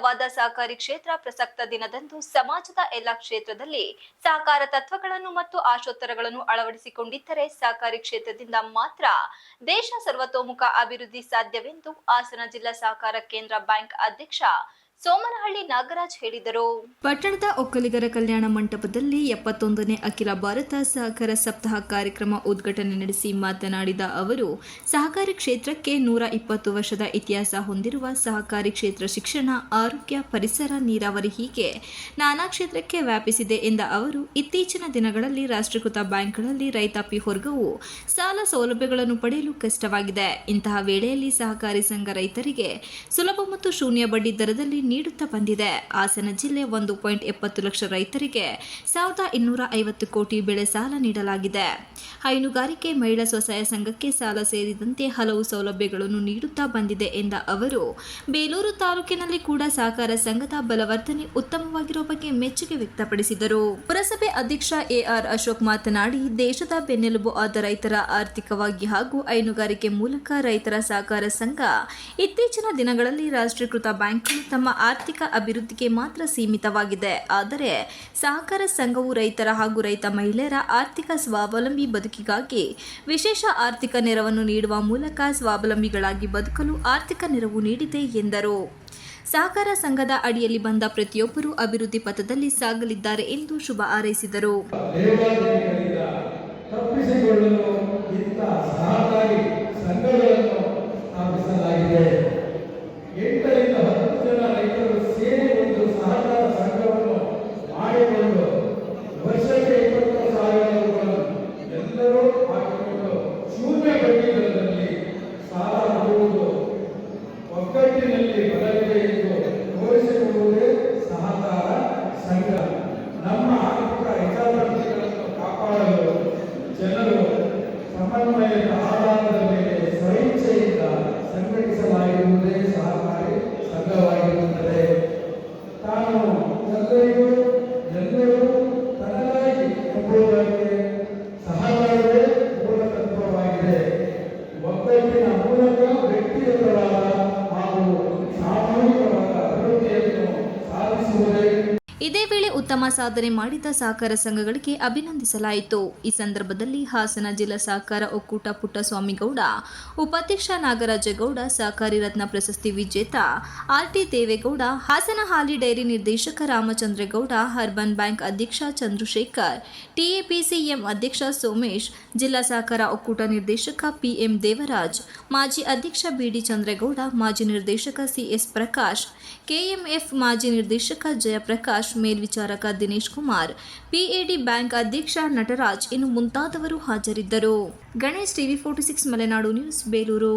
ಪ್ರಮುಖವಾದ ಸಹಕಾರಿ ಕ್ಷೇತ್ರ ಪ್ರಸಕ್ತ ದಿನದಂದು ಸಮಾಜದ ಎಲ್ಲ ಕ್ಷೇತ್ರದಲ್ಲಿ ಸಹಕಾರ ತತ್ವಗಳನ್ನು ಮತ್ತು ಆಶೋತ್ತರಗಳನ್ನು ಅಳವಡಿಸಿಕೊಂಡಿದ್ದರೆ ಸಹಕಾರಿ ಕ್ಷೇತ್ರದಿಂದ ಮಾತ್ರ ದೇಶ ಸರ್ವತೋಮುಖ ಅಭಿವೃದ್ಧಿ ಸಾಧ್ಯವೆಂದು ಹಾಸನ ಜಿಲ್ಲಾ ಸಹಕಾರ ಕೇಂದ್ರ ಬ್ಯಾಂಕ್ ಅಧ್ಯಕ್ಷ ಸೋಮನಹಳ್ಳಿ ನಾಗರಾಜ್ ಹೇಳಿದರು. ಪಟ್ಟಣದ ಒಕ್ಕಲಿಗರ ಕಲ್ಯಾಣ ಮಂಟಪದಲ್ಲಿ ಎಪ್ಪತ್ತೊಂದನೇ ಅಖಿಲ ಭಾರತ ಸಹಕಾರ ಸಪ್ತಾಹ ಕಾರ್ಯಕ್ರಮ ಉದ್ಘಾಟನೆ ನಡೆಸಿ ಮಾತನಾಡಿದ ಅವರು, ಸಹಕಾರಿ ಕ್ಷೇತ್ರಕ್ಕೆ ನೂರ ಇಪ್ಪತ್ತು ವರ್ಷದ ಇತಿಹಾಸ ಹೊಂದಿರುವ ಸಹಕಾರಿ ಕ್ಷೇತ್ರ ಶಿಕ್ಷಣ, ಆರೋಗ್ಯ, ಪರಿಸರ, ನೀರಾವರಿ ಹೀಗೆ ನಾನಾ ಕ್ಷೇತ್ರಕ್ಕೆ ವ್ಯಾಪಿಸಿದೆ ಎಂದ ಅವರು, ಇತ್ತೀಚಿನ ದಿನಗಳಲ್ಲಿ ರಾಷ್ಟ್ರೀಕೃತ ಬ್ಯಾಂಕ್ಗಳಲ್ಲಿ ರೈತಾಪಿ ಹೊರಗವು ಸಾಲ ಸೌಲಭ್ಯಗಳನ್ನು ಪಡೆಯಲು ಕಷ್ಟವಾಗಿದೆ. ಇಂತಹ ವೇಳೆಯಲ್ಲಿ ಸಹಕಾರಿ ಸಂಘ ರೈತರಿಗೆ ಸುಲಭ ಮತ್ತು ಶೂನ್ಯ ಬಡ್ಡಿ ದರದಲ್ಲಿ ನೀಡುತ್ತಾ ಬಂದಿದೆ. ಹಾಸನ ಜಿಲ್ಲೆ ಒಂದು ಪಾಯಿಂಟ್ ಎಪ್ಪತ್ತು ಲಕ್ಷ ರೈತರಿಗೆ ಸಾವಿರದ ಇನ್ನೂರ ಐವತ್ತು ಕೋಟಿ ಬೆಳೆ ಸಾಲ ನೀಡಲಾಗಿದೆ. ಹೈನುಗಾರಿಕೆ ಮಹಿಳಾ ಸ್ವಸಹಾಯ ಸಂಘಕ್ಕೆ ಸಾಲ ಸೇರಿದಂತೆ ಹಲವು ಸೌಲಭ್ಯಗಳನ್ನು ನೀಡುತ್ತಾ ಬಂದಿದೆ ಎಂದ ಅವರು, ಬೇಲೂರು ತಾಲೂಕಿನಲ್ಲಿ ಕೂಡ ಸಹಕಾರ ಸಂಘದ ಬಲವರ್ಧನೆ ಉತ್ತಮವಾಗಿರುವ ಬಗ್ಗೆ ಮೆಚ್ಚುಗೆ ವ್ಯಕ್ತಪಡಿಸಿದರು. ಪುರಸಭೆ ಅಧ್ಯಕ್ಷ ಎಆರ್ ಅಶೋಕ್ ಮಾತನಾಡಿ, ದೇಶದ ಬೆನ್ನೆಲುಬು ಆದ ರೈತರ ಆರ್ಥಿಕವಾಗಿ ಹಾಗೂ ಹೈನುಗಾರಿಕೆ ಮೂಲಕ ರೈತರ ಸಹಕಾರ ಸಂಘ ಇತ್ತೀಚಿನ ದಿನಗಳಲ್ಲಿ ರಾಷ್ಟ್ರೀಕೃತ ಬ್ಯಾಂಕ್ಗಳು ತಮ್ಮ ಆರ್ಥಿಕ ಅಭಿವೃದ್ಧಿಗೆ ಮಾತ್ರ ಸೀಮಿತವಾಗಿದೆ. ಆದರೆ ಸಹಕಾರ ಸಂಘವು ರೈತರ ಹಾಗೂ ರೈತ ಮಹಿಳೆಯರ ಆರ್ಥಿಕ ಸ್ವಾವಲಂಬಿ ಬದುಕಿಗಾಗಿ ವಿಶೇಷ ಆರ್ಥಿಕ ನೆರವನ್ನು ನೀಡುವ ಮೂಲಕ ಸ್ವಾವಲಂಬಿಗಳಾಗಿ ಬದುಕಲು ಆರ್ಥಿಕ ನೆರವು ನೀಡಿದೆ ಎಂದರು. ಸಹಕಾರ ಸಂಘದ ಅಡಿಯಲ್ಲಿ ಬಂದ ಪ್ರತಿಯೊಬ್ಬರೂ ಅಭಿವೃದ್ಧಿ ಪಥದಲ್ಲಿ ಸಾಗಲಿದ್ದಾರೆ ಎಂದು ಶುಭ ಹಾರೈಸಿದರು. Gracias. ಇದೇ ವೇಳೆ ಉತ್ತಮ ಸಾಧನೆ ಮಾಡಿದ ಸಹಕಾರ ಸಂಘಗಳಿಗೆ ಅಭಿನಂದಿಸಲಾಯಿತು. ಈ ಸಂದರ್ಭದಲ್ಲಿ ಹಾಸನ ಜಿಲ್ಲಾ ಸಹಕಾರ ಒಕ್ಕೂಟ ಪುಟ್ಟಸ್ವಾಮಿಗೌಡ, ಉಪಾಧ್ಯಕ್ಷ ನಾಗರಾಜಗೌಡ, ಸಹಕಾರಿ ರತ್ನ ಪ್ರಶಸ್ತಿ ವಿಜೇತ ಆರ್ಟಿ ದೇವೇಗೌಡ, ಹಾಸನ ಹಾಲಿ ಡೈರಿ ನಿರ್ದೇಶಕ ರಾಮಚಂದ್ರೇಗೌಡ, ಅರ್ಬನ್ ಬ್ಯಾಂಕ್ ಅಧ್ಯಕ್ಷ ಚಂದ್ರಶೇಖರ್, ಟಿಎಪಿಸಿಎಂ ಅಧ್ಯಕ್ಷ ಸೋಮೇಶ್, ಜಿಲ್ಲಾ ಸಹಕಾರ ಒಕ್ಕೂಟ ನಿರ್ದೇಶಕ ಪಿಎಂ ದೇವರಾಜ್, ಮಾಜಿ ಅಧ್ಯಕ್ಷ ಬಿಡಿ ಚಂದ್ರೇಗೌಡ, ಮಾಜಿ ನಿರ್ದೇಶಕ ಸಿಎಸ್ ಪ್ರಕಾಶ್, ಕೆಎಂಎಫ್ ಮಾಜಿ ನಿರ್ದೇಶಕ ಜಯಪ್ರಕಾಶ್ ಮೇಲ್ವಿಚಾರಕ ದಿನೇಶ್ ಕುಮಾರ್ ಪಿಎಡಿ ಬ್ಯಾಂಕ್ ಅಧ್ಯಕ್ಷ ನಟರಾಜ್ ಇನ್ನು ಮುಂತಾದವರು ಹಾಜರಿದ್ದರು. Ganesh TV forty six, Malenadu news, Belur.